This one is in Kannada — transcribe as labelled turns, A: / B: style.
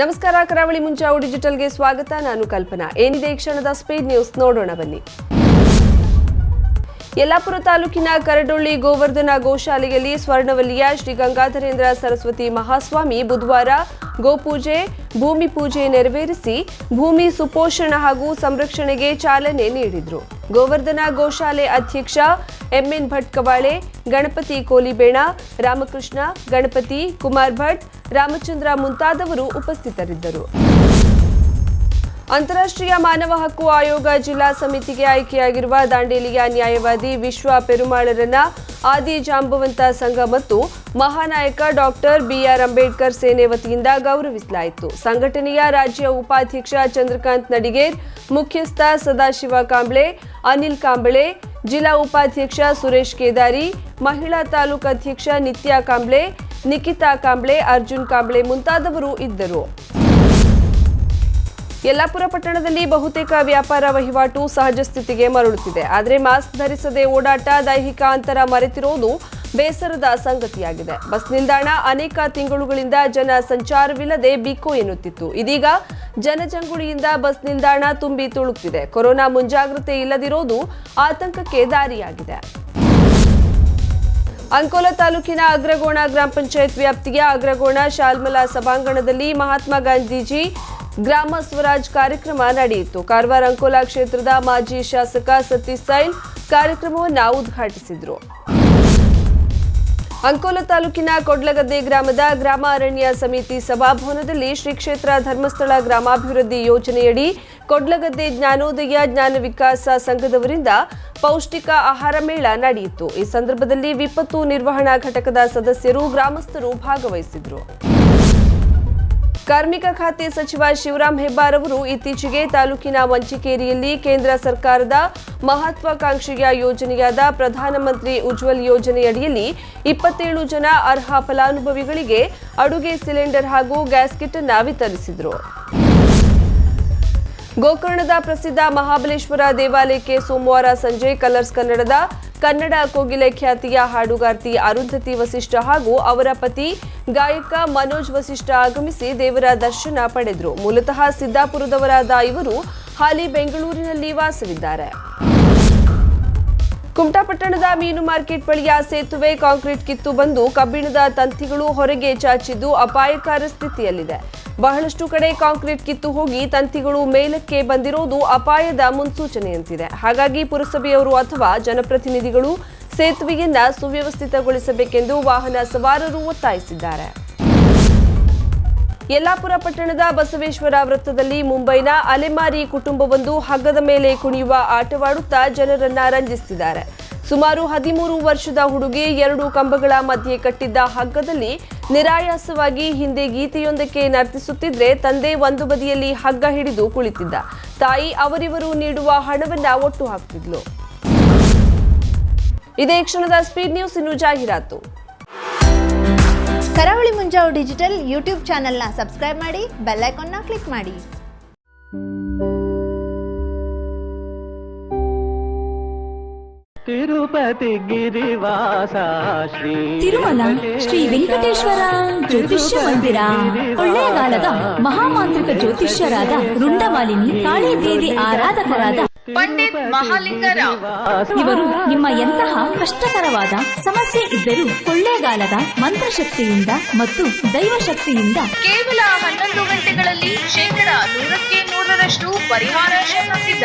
A: ನಮಸ್ಕಾರ ಕರಾವಳಿ ಮುಂಚಾವು ಡಿಜಿಟಲ್ಗೆ ಸ್ವಾಗತ. ನಾನು ಕಲ್ಪನಾ. ಏನಿದೆ ಈ ಕ್ಷಣದ ಸ್ಪೀಡ್ ನ್ಯೂಸ್? ನೋಡೋಣ ಬನ್ನಿ. ಯಲ್ಲಾಪುರ ತಾಲೂಕಿನ ಕರಡೊಳ್ಳಿ ಗೋವರ್ಧನ ಗೋಶಾಲೆಯಲ್ಲಿ ಸ್ವರ್ಣವಲ್ಲಿಯ ಶ್ರೀ ಗಂಗಾಧರೇಂದ್ರ ಸರಸ್ವತಿ ಮಹಾಸ್ವಾಮಿ ಬುಧವಾರ ಗೋಪೂಜೆ, ಭೂಮಿ ಪೂಜೆ ನೆರವೇರಿಸಿ ಭೂಮಿ ಸುಪೋಷಣ ಹಾಗೂ ಸಂರಕ್ಷಣೆಗೆ ಚಾಲನೆ ನೀಡಿದರು. ಗೋವರ್ಧನ ಗೋಶಾಲೆ ಅಧ್ಯಕ್ಷ ಎಂಎನ್ ಭಟ್ ಕವಾಳೆ ಗಣಪತಿ ಕೋಲಿಬೇಣ, ರಾಮಕೃಷ್ಣ, ಗಣಪತಿ ಕುಮಾರ್ ಭಟ್, ರಾಮಚಂದ್ರ ಮುಂತಾದವರು ಉಪಸ್ಥಿತರಿದ್ದರು. ಅಂತಾರಾಷ್ಟ್ರೀಯ ಮಾನವ ಹಕ್ಕು ಆಯೋಗ ಜಿಲ್ಲಾ ಸಮಿತಿಗೆ ಆಯ್ಕೆಯಾಗಿರುವ ದಾಂಡೇಲಿಯ ನ್ಯಾಯವಾದಿ ವಿಶ್ವ ಪೆರುಮಾಳರನ್ನ ಆದಿ ಜಾಂಬವಂತ ಸಂಘ ಮತ್ತು ಮಹಾನಾಯಕ ಡಾಕ್ಟರ್ ಬಿಆರ್ ಅಂಬೇಡ್ಕರ್ ಸೇನೆ ವತಿಯಿಂದ ಗೌರವಿಸಲಾಯಿತು. ಸಂಘಟನೆಯ ರಾಜ್ಯ ಉಪಾಧ್ಯಕ್ಷ ಚಂದ್ರಕಾಂತ್ ನಡಿಗೇರ್, ಮುಖ್ಯಸ್ಥ ಸದಾಶಿವ ಕಾಂಬ್ಳೆ, ಅನಿಲ್ ಕಾಂಬಳೆ, ಜಿಲ್ಲಾ ಉಪಾಧ್ಯಕ್ಷ ಸುರೇಶ್ ಕೇದಾರಿ, ಮಹಿಳಾ ತಾಲೂಕು ಅಧ್ಯಕ್ಷ ನಿತ್ಯಾ ಕಾಂಬ್ಳೆ ನಿಖಿತಾ ಕಾಂಬ್ಳೆ, ಅರ್ಜುನ್ ಕಾಂಬ್ಳೆ ಮುಂತಾದವರು ಇದ್ದರು. ಯಲ್ಲಾಪುರ ಪಟ್ಟಣದಲ್ಲಿ ಬಹುತೇಕ ವ್ಯಾಪಾರ ವಹಿವಾಟು ಸಹಜ ಸ್ಥಿತಿಗೆ ಮರಳುತ್ತಿದೆ. ಆದರೆ ಮಾಸ್ಕ್ ಧರಿಸದೆ ಓಡಾಟ, ದೈಹಿಕ ಅಂತರ ಮರೆತಿರುವುದು ಬೇಸರದ ಸಂಗತಿಯಾಗಿದೆ. ಬಸ್ ನಿಲ್ದಾಣ ಅನೇಕ ತಿಂಗಳುಗಳಿಂದ ಜನ ಸಂಚಾರವಿಲ್ಲದೆ ಬಿಕೋ ಎನ್ನುತ್ತಿತ್ತು. ಇದೀಗ ಜನಜಂಗುಳಿಯಿಂದ ಬಸ್ ನಿಲ್ದಾಣ ತುಂಬಿ ತುಳುಕ್ತಿದೆ. ಕೊರೋನಾ ಮುಂಜಾಗ್ರತೆ ಇಲ್ಲದಿರೋದು ಆತಂಕಕ್ಕೆ ದಾರಿಯಾಗಿದೆ. ಅಂಕೋಲ ತಾಲೂಕಿನ ಅಗ್ರಗೋಣ ಗ್ರಾಮ ಪಂಚಾಯತ್ ವ್ಯಾಪ್ತಿಯ ಅಗ್ರಗೋಣ ಶಾಲ್ಮಲಾ ಸಭಾಂಗಣದಲ್ಲಿ ಮಹಾತ್ಮ ಗಾಂಧೀಜಿ ಗ್ರಾಮ ಸ್ವರಾಜ್ ಕಾರ್ಯಕ್ರಮ ನಡೆಯಿತು. ಕಾರವಾರ ಅಂಕೋಲಾ ಕ್ಷೇತ್ರದ ಮಾಜಿ ಶಾಸಕ ಸತೀಶ್ ಸೈಲ್ ಕಾರ್ಯಕ್ರಮವನ್ನು ಉದ್ಘಾಟಿಸಿದರು. ಅಂಕೋಲ ತಾಲೂಕಿನ ಕೊಡ್ಲಗದ್ದೆ ಗ್ರಾಮದ ಗ್ರಾಮ ಅರಣ್ಯ ಸಮಿತಿ ಸಭಾಭವನದಲ್ಲಿ ಶ್ರೀ ಕ್ಷೇತ್ರ ಧರ್ಮಸ್ಥಳ ಗ್ರಾಮಾಭಿವೃದ್ಧಿ ಯೋಜನೆಯಡಿ ಕೊಡ್ಲಗದ್ದೆ ಜ್ಞಾನೋದಯ ಜ್ಞಾನ ವಿಕಾಸ ಸಂಘದವರಿಂದ ಪೌಷ್ಟಿಕ ಆಹಾರ ಮೇಳ ನಡೆಯಿತು. ಈ ಸಂದರ್ಭದಲ್ಲಿ ವಿಪತ್ತು ನಿರ್ವಹಣಾ ಘಟಕದ ಸದಸ್ಯರು ಗ್ರಾಮಸ್ಥರು ಭಾಗವಹಿಸಿದ್ರು. ಕಾರ್ಮಿಕ ಖಾತೆ ಸಚಿವ ಶಿವರಾಂ ಹೆಬ್ಬಾರ್ ಅವರು ಇತ್ತೀಚೆಗೆ ತಾಲೂಕಿನ ವಂಚಿಕೇರಿಯಲ್ಲಿ ಕೇಂದ್ರ ಸರ್ಕಾರದ ಮಹತ್ವಾಕಾಂಕ್ಷೆಯ ಯೋಜನೆಯಾದ ಪ್ರಧಾನಮಂತ್ರಿ ಉಜ್ವಲ್ ಯೋಜನೆಯಡಿಯಲ್ಲಿ ಇಪ್ಪತ್ತೇಳು ಜನ ಅರ್ಹ ಫಲಾನುಭವಿಗಳಿಗೆ ಅಡುಗೆ ಸಿಲಿಂಡರ್ ಹಾಗೂ ಗ್ಯಾಸ್ ಕಿಟ್ ಅನ್ನು ವಿತರಿಸಿದರು. ಗೋಕರ್ಣದ ಪ್ರಸಿದ್ಧ ಮಹಾಬಲೇಶ್ವರ ದೇವಾಲಯಕ್ಕೆ ಸೋಮವಾರ ಸಂಜೆ ಕಲರ್ಸ್ ಕನ್ನಡದ ಕನ್ನಡ ಕೋಗಿಲೆ ಖ್ಯಾತಿಯ ಹಾಡುಗಾರ್ತಿ ಅರುಂಧತಿ ವಸಿಷ್ಠ ಹಾಗೂ ಅವರ ಪತಿ ಗಾಯಕ ಮನೋಜ್ ವಸಿಷ್ಠ ಆಗಮಿಸಿ ದೇವರ ದರ್ಶನ ಪಡೆದರು. ಮೂಲತಃ ಸಿದ್ದಾಪುರದವರಾದ ಇವರು ಹಾಲಿ ಬೆಂಗಳೂರಿನಲ್ಲಿ ವಾಸವಿದ್ದಾರೆ. ಕುಮಟಾ ಪಟ್ಟಣದ ಮೀನು ಮಾರ್ಕೆಟ್ ಬಳಿಯ ಸೇತುವೆ ಕಾಂಕ್ರೀಟ್ ಕಿತ್ತು ಬಂದು ಕಬ್ಬಿಣದ ತಂತಿಗಳು ಹೊರಗೆ ಚಾಚಿದ್ದು ಅಪಾಯಕಾರಿ ಸ್ಥಿತಿಯಲ್ಲಿದೆ. ಬಹಳಷ್ಟು ಕಡೆ ಕಾಂಕ್ರೀಟ್ ಕಿತ್ತು ಹೋಗಿ ತಂತಿಗಳು ಮೇಲಕ್ಕೆ ಬಂದಿರುವುದು ಅಪಾಯದ ಮುನ್ಸೂಚನೆಯಂತಿದೆ. ಹಾಗಾಗಿ ಪುರಸಭೆಯವರು ಅಥವಾ ಜನಪ್ರತಿನಿಧಿಗಳು ಸೇತುವೆಯನ್ನ ಸುವ್ಯವಸ್ಥಿತಗೊಳಿಸಬೇಕೆಂದು ವಾಹನ ಸವಾರರು ಒತ್ತಾಯಿಸಿದ್ದಾರೆ. ಯಲ್ಲಾಪುರ ಪಟ್ಟಣದ ಬಸವೇಶ್ವರ ವೃತ್ತದಲ್ಲಿ ಮುಂಬೈನ ಅಲೆಮಾರಿ ಕುಟುಂಬವೊಂದು ಹಗ್ಗದ ಮೇಲೆ ಕುಣಿಯುವ ಆಟವಾಡುತ್ತಾ ಜನರನ್ನ ರಂಜಿಸುತ್ತಿದ್ದಾರೆ. ಸುಮಾರು ಹದಿಮೂರು ವರ್ಷದ ಹುಡುಗಿ ಎರಡು ಕಂಬಗಳ ಮಧ್ಯೆ ಕಟ್ಟಿದ್ದ ಹಗ್ಗದಲ್ಲಿ ನಿರಾಯಾಸವಾಗಿ ಹಿಂದೆ ಗೀತೆಯೊಂದಕ್ಕೆ ನರ್ತಿಸುತ್ತಿದ್ರೆ ತಂದೆ ಒಂದು ಬದಿಯಲ್ಲಿ ಹಗ್ಗ ಹಿಡಿದು ಕುಳಿತಿದ್ದ. ತಾಯಿ ಅವರಿವರು ನೀಡುವ ಹಣವನ್ನ ಒಟ್ಟು ಹಾಕ್ತಿದ್ಲು. ಇದೇ ಕ್ಷಣದ ಸ್ಪೀಡ್ ನ್ಯೂಸ್ ಇನ್ನು ಜಾಹೀರಾತು.
B: ಕರಾವಳಿ ಮುಂಜಾವು ಡಿಜಿಟಲ್ ಯೂಟ್ಯೂಬ್ ಚಾನೆಲ್ನ ಸಬ್ಸ್ಕ್ರೈಬ್ ಮಾಡಿ ಬೆಲ್ ಐಕಾನ್ನ ಕ್ಲಿಕ್ ಮಾಡಿ.
C: ತಿರುಪತಿ ಗಿರಿವಾಸ ಶ್ರೀ
D: ತಿರುಮಲ ಶ್ರೀ ವೆಂಕಟೇಶ್ವರ ಜ್ಯೋತಿಷ್ಯ ಮಂದಿರ. ಕೊಳ್ಳೇಗಾಲದ ಮಹಾಮಾಂತ್ರಿಕ ಜ್ಯೋತಿಷ್ಯರಾದ ರುಂಡಮಾಲಿನಿ ಕಾಳಿದೇವಿ ಆರಾಧಕರಾದ
E: ಪಂಡಿತ್ ಮಹಾಲಿಂಗರಾವ್.
D: ಇವರು ನಿಮ್ಮ ಎಂತಹ ಕಷ್ಟಕರವಾದ ಸಮಸ್ಯೆ ಇದ್ದರೂ ಕೊಳ್ಳೇಗಾಲದ ಮಂತ್ರಶಕ್ತಿಯಿಂದ ಮತ್ತು ದೈವಶಕ್ತಿಯಿಂದ
E: ಕೇವಲ ಹನ್ನೊಂದು ಗಂಟೆಗಳಲ್ಲಿ ಶೇಕಡ ನೂರಕ್ಕೆ ನೂರರಷ್ಟು ಪರಿಹಾರ ಶ್ರಮಿಸಿದ